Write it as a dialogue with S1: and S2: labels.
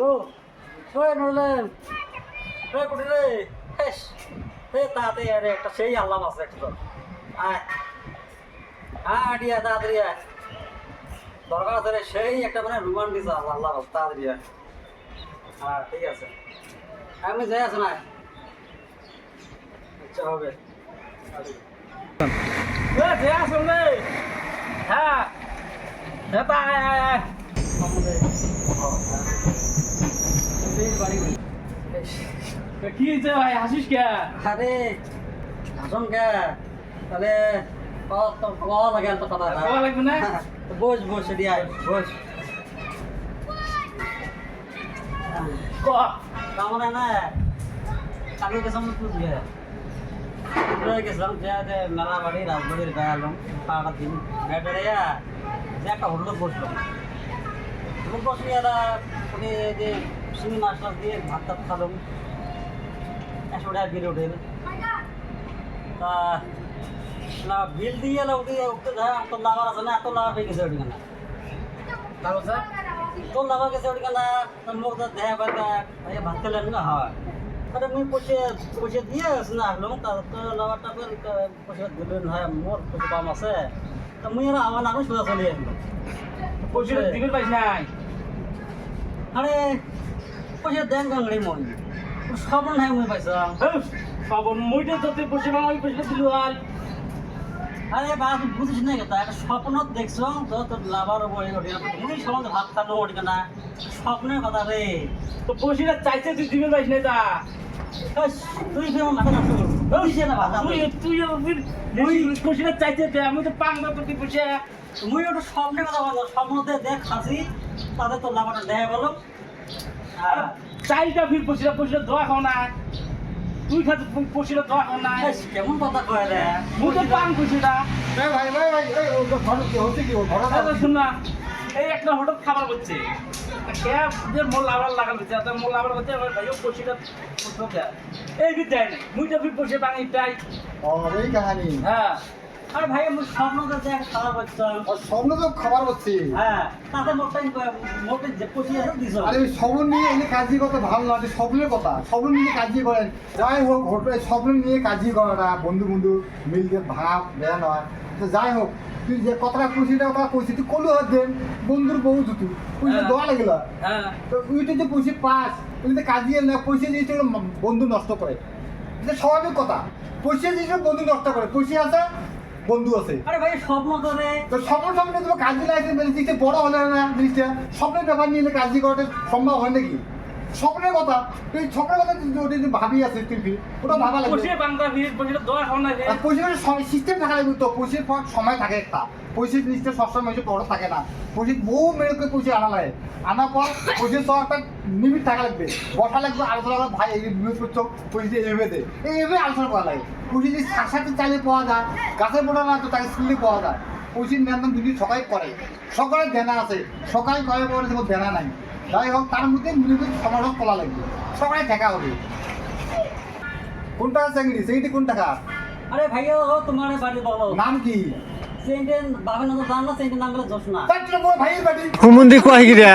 S1: Hello? ওই নড়লেন? ওই কুটি রে হেস হে তাতে আরে একটা সেই আল্লাহ আছে একটা আয়। হ্যাঁ আটিয়া তাড়াতাড়ি আয়। দরকার আছে রে, সেই একটা মানে রুমান দিছে আল্লাহ বাস তাড়াতাড়ি আয়। হ্যাঁ ঠিক আছে। আমি যাই আছে না আচ্ছা হবে।
S2: এ যে আসুন রে। হ্যাঁ। এটা আয় আয় আয় এ কি হয়েছে ভাই? হাসিস কে?
S1: আরে আসুন কে? তাহলে কত লাগে তো কথা
S2: খাওয়া লাগবে না?
S1: বস বস এদি আয় বস।
S2: ক?
S1: কামনা না। কালকে গেছিলাম তুই রয়ে গেছিলাম যে যে মেলা বাড়ি রাজবাড়ির গায়ে এলাম পাড়াটা দিন। ব্যাটারে যে একটা হোটেলে বসলাম। বসলে এরা ওকে যে শিঙি মাছ টাছ দিয়ে ভাত টাত খালাম। একশো টাকা বিল হোটেল তা না বিল দিয়ে এলো উঠে উঠতে যায় এত লাভার আছে না এত লাভ হয়ে গেছে ওটি না
S2: তারপর স্যার?
S1: তোর লাগা গেছে ওটি কেনা মুখ তো দেখা ভাই ভাত খেলেন না হয়। আরে মুই পয়সা পয়সা দিয়ে আসি না আসলাম তা তোর লাগাটা পয়সা দিলেন হয় মোর পয়সা পাম আছে। তা মুই আর আমার নামে সোজা চলে আসলাম।
S2: পয়সা দিবেন পাইস নাই।
S1: আরে পয়সা দেন গাংড়ি মই। সব নাই মুই পাইছাম
S2: পাবন মুইটা তোতে পয়সা ওই পয়সা দিলু আর
S1: আরে বা তুই বুঝিস না কেতা একটা স্বপ্ন দেখছ তো তোর লাভার বই মুই সমাজ ভাত খালো ওঠে না স্বপ্নের কথা রে।
S2: তো পয়সাটা চাইছে তুই দিবেন পাইস নাই তা।
S1: তুই কি আমার মাথা নষ্ট করবি
S2: আমি তো পাং না তোকে পয়সা।
S1: মুই ওটা স্বপ্নের কথা বলছো স্বপ্নতে দেখ খাসি তাদের তোর লাভাটা দেখা গেল
S2: চাইটা ফির পয়সাটা পয়সাটা দোয়া খাও না। তুই খাতে পয়সাটা দোয়া খাও না।
S1: কেমন কথা কয় রে?
S2: মুই তো পাং পয়সাটা
S3: ভাই ভাই ভাই ভাই এই ও তো ঘর কি হচ্ছে কি? ও ঘর
S2: এই শুন না। এই একটা হঠাৎ খাবার করছে। ক্যাব যে মোল আবার লাগাল হচ্ছে তো মোল আবার হচ্ছে আমার ভাইও দেয়? এই বি দেয় নাই। মুই তো ফির পয়সা পাং তাই
S3: ও এই কাহিনী।
S2: হ্যাঁ।
S1: আরে ভাই মুই স্বপ্নতে দেখ খারাপ হচ্ছে।
S3: ও স্বপ্ন তো খাবার হচ্ছে।
S1: হ্যাঁ তাতে মোটাই মোটে যে পঁচিশ হাজার দিছ।
S3: আরে ওই স্বপ্ন নিয়ে এনে কাজই করতে ভালো না যে স্বপ্নের কথা। স্বপ্ন নিয়ে কাজই করেন। যাই হোক হোটেল স্বপ্ন নিয়ে কাজই করাটা বন্ধু বন্ধু মিলকে ভাব বেয়া নয়। তো যাই হোক তুই যে কথাটা কইছিস এটা কথা কইছিস তুই কলু হাত দেন বন্ধুর বউ দুটো পয়সা
S2: হ্যাঁ।
S3: দেওয়া লাগিল।
S2: হ্যাঁ।
S3: তো উইটে যে পয়সা পাস। কিন্তু কাজই না পয়সা দিয়েছে বন্ধু নষ্ট করে। এটা স্বাভাবিক কথা। পয়সা দিয়েছে বন্ধু নষ্ট করে। পয়সা আছে বন্ধু আছে।
S1: আরে ভাই স্বপ্ন করে
S3: তো স্বপ্ন স্বপ্ন তোমার কাজে লাগছে বড় হলে না জিনিসটা স্বপ্নের ব্যাপার নিয়ে কাজে করাটা সম্ভব হয় নাকি? স্বপ্নের কথা। তুই স্বপ্নের কথা যদি ভাবি আছে তুই ওটা ভাবা লাগবে।
S2: পয়সা পাংটা ফির পয়সাটা দোয়া খাও না
S3: আর পয়সার সিস্টেম থাকা লাগবে তো পয়সার পর সময় থাকে একটা। পয়সার জিনিসটা সবসময় এসে বড় থাকে না। পয়সা বহু মেরে করে পয়সা আনা লাগে। আনার পর পয়সার সব একটা লিমিট থাকা লাগবে। বসা লাগবে আলোচনা করা ভাই এই বিনিয়োগ করছ পয়সা এইভাবে দে। এইভাবে আলোচনা করা লাগে। পয়সা যদি শাসাতে চালিয়ে পাওয়া যায়। গাছের বোটা না তো তাকে স্কুলে পাওয়া যায়। পয়সার নিয়ন্ত্রণ যদি সবাই করে। সকালে দেনা আছে। সকাল করে পরে সেরকম দেনা নাই। যাই হোক তার মধ্যে মিলিয়ে সমারোহ করা লাগবে। সবাই দেখা হবে। কোনটা চেঙ্গি চেঙ্গিটি কোন টাকা
S1: আরে ভাইয়া ও তোমার বাড়ি বলো।
S3: নাম কি?
S1: সেইটার বাবার নাম তো জান না সেইটার নাম গেলে জোসনা
S3: ভাইয়ের বাড়ি।
S4: হুমুন্দি কোয়াই গিরা?